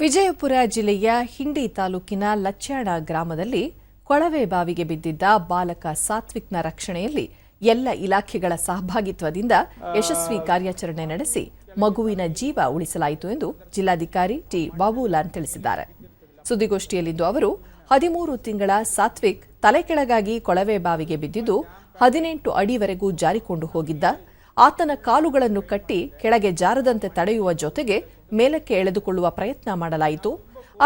ವಿಜಯಪುರ ಜಿಲ್ಲೆಯ ಹಿಂಡಿ ತಾಲೂಕಿನ ಲಚ್ಚಾಡ ಗ್ರಾಮದಲ್ಲಿ ಕೊಳವೆ ಬಾವಿಗೆ ಬಿದ್ದಿದ್ದ ಬಾಲಕ ಸಾತ್ವಿಕ್ನ ರಕ್ಷಣೆಯಲ್ಲಿ ಎಲ್ಲ ಇಲಾಖೆಗಳ ಸಹಭಾಗಿತ್ವದಿಂದ ಯಶಸ್ವಿ ಕಾರ್ಯಾಚರಣೆ ನಡೆಸಿ ಮಗುವಿನ ಜೀವ ಉಳಿಸಲಾಯಿತು ಎಂದು ಜಿಲ್ಲಾಧಿಕಾರಿ ಟಿ ಬಾಬುಲಾನ್ ತಿಳಿಸಿದ್ದಾರೆ. ಸುದ್ದಿಗೋಷ್ಠಿಯಲ್ಲಿಂದು ಅವರು, ಹದಿಮೂರು ತಿಂಗಳ ಸಾತ್ವಿಕ್ ತಲೆಕೆಳಗಾಗಿ ಕೊಳವೆ ಬಾವಿಗೆ ಬಿದ್ದಿದ್ದು, ಹದಿನೆಂಟು ಅಡಿವರೆಗೂ ಜಾರಿಕೊಂಡು ಹೋಗಿದ್ದ ಆತನ ಕಾಲುಗಳನ್ನು ಕಟ್ಟಿ ಕೆಳಗೆ ಜಾರದಂತೆ ತಡೆಯುವ ಜೊತೆಗೆ ಮೇಲಕ್ಕೆ ಎಳೆದುಕೊಳ್ಳುವ ಪ್ರಯತ್ನ ಮಾಡಲಾಯಿತು.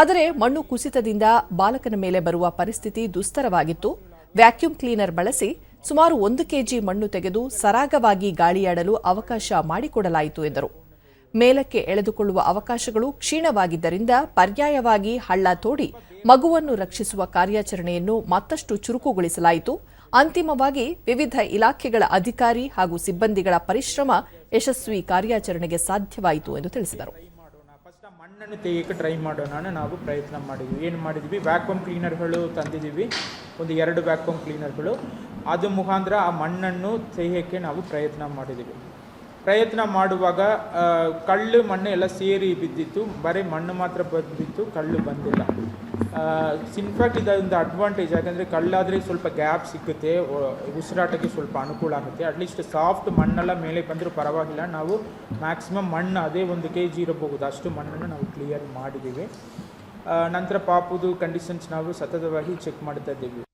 ಆದರೆ ಮಣ್ಣು ಕುಸಿತದಿಂದ ಬಾಲಕನ ಮೇಲೆ ಬರುವ ಪರಿಸ್ಥಿತಿ ದುಸ್ತರವಾಗಿತ್ತು. ವ್ಯಾಕ್ಯೂಮ್ ಕ್ಲೀನರ್ ಬಳಸಿ ಸುಮಾರು ಒಂದು ಕೆಜಿ ಮಣ್ಣು ತೆಗೆದು ಸರಾಗವಾಗಿ ಗಾಳಿಯಾಡಲು ಅವಕಾಶ ಮಾಡಿಕೊಡಲಾಯಿತು ಎಂದರು. ಮೇಲಕ್ಕೆ ಎಳೆದುಕೊಳ್ಳುವ ಅವಕಾಶಗಳು ಕ್ಷೀಣವಾಗಿದ್ದರಿಂದ ಪರ್ಯಾಯವಾಗಿ ಹಳ್ಳ ತೋಡಿ ಮಗುವನ್ನು ರಕ್ಷಿಸುವ ಕಾರ್ಯಾಚರಣೆಯನ್ನು ಮತ್ತಷ್ಟು ಚುರುಕುಗೊಳಿಸಲಾಯಿತು. ಅಂತಿಮವಾಗಿ ವಿವಿಧ ಇಲಾಖೆಗಳ ಅಧಿಕಾರಿ ಹಾಗೂ ಸಿಬ್ಬಂದಿಗಳ ಪರಿಶ್ರಮ ಯಶಸ್ವಿ ಕಾರ್ಯಾಚರಣೆಗೆ ಸಾಧ್ಯವಾಯಿತು ಎಂದು ತಿಳಿಸಿದರು. ಮಣ್ಣನ್ನು ತೆಗೆಯಕ್ಕೆ ಟ್ರೈ ಮಾಡೋಣ ನಾವು ಪ್ರಯತ್ನ ಮಾಡಿದ್ವಿ. ಏನು ಮಾಡಿದ್ವಿ? ವ್ಯಾಕ್ಯೂಮ್ ಕ್ಲೀನರ್ಗಳು ತಂದಿದ್ದೀವಿ. ಒಂದು ಎರಡು ವ್ಯಾಕ್ಯೂಮ್ ಕ್ಲೀನರ್ಗಳು ಅದು ಮುಖಾಂತರ ಆ ಮಣ್ಣನ್ನು ತೆಗೆಯಕ್ಕೆ ನಾವು ಪ್ರಯತ್ನ ಮಾಡಿದ್ದೀವಿ. ಪ್ರಯತ್ನ ಮಾಡುವಾಗ ಕಳ್ಳು ಮಣ್ಣು ಎಲ್ಲ ಸೇರಿ ಬಿದ್ದಿತ್ತು. ಬರೀ ಮಣ್ಣು ಮಾತ್ರ ಬಂದಿತ್ತು, ಕಳ್ಳು ಬಂದಿಲ್ಲ. ಇನ್ಫ್ಯಾಕ್ಟ್ ಇದೊಂದು ಅಡ್ವಾಂಟೇಜ್ ಯಾಕಂದರೆ ಕಳ್ಳಾದರೆ ಸ್ವಲ್ಪ ಗ್ಯಾಪ್ ಒ- ಉಸಿರಾಟಕ್ಕೆ ಸ್ವಲ್ಪ ಅನುಕೂಲ ಆಗುತ್ತೆ. ಅಟ್ಲೀಸ್ಟ್ ಸಾಫ್ಟ್ ಮಣ್ಣೆಲ್ಲ ಮೇಲೆ ಬಂದರೂ ಪರವಾಗಿಲ್ಲ. ನಾವು ಮ್ಯಾಕ್ಸಿಮಮ್ ಮಣ್ಣು ಅದೇ ಒಂದು ಕೆ ಜಿ ಇರಬಹುದು. ಅಷ್ಟು ಮಣ್ಣನ್ನು ನಾವು ಕ್ಲಿಯರ್ ಮಾಡಿದ್ದೀವಿ. ನಂತರ ಪಾಪುದು ಕಂಡೀಷನ್ಸ್ ನಾವು ಸತತವಾಗಿ ಚೆಕ್ ಮಾಡ್ತಾ ಇದ್ದೀವಿ.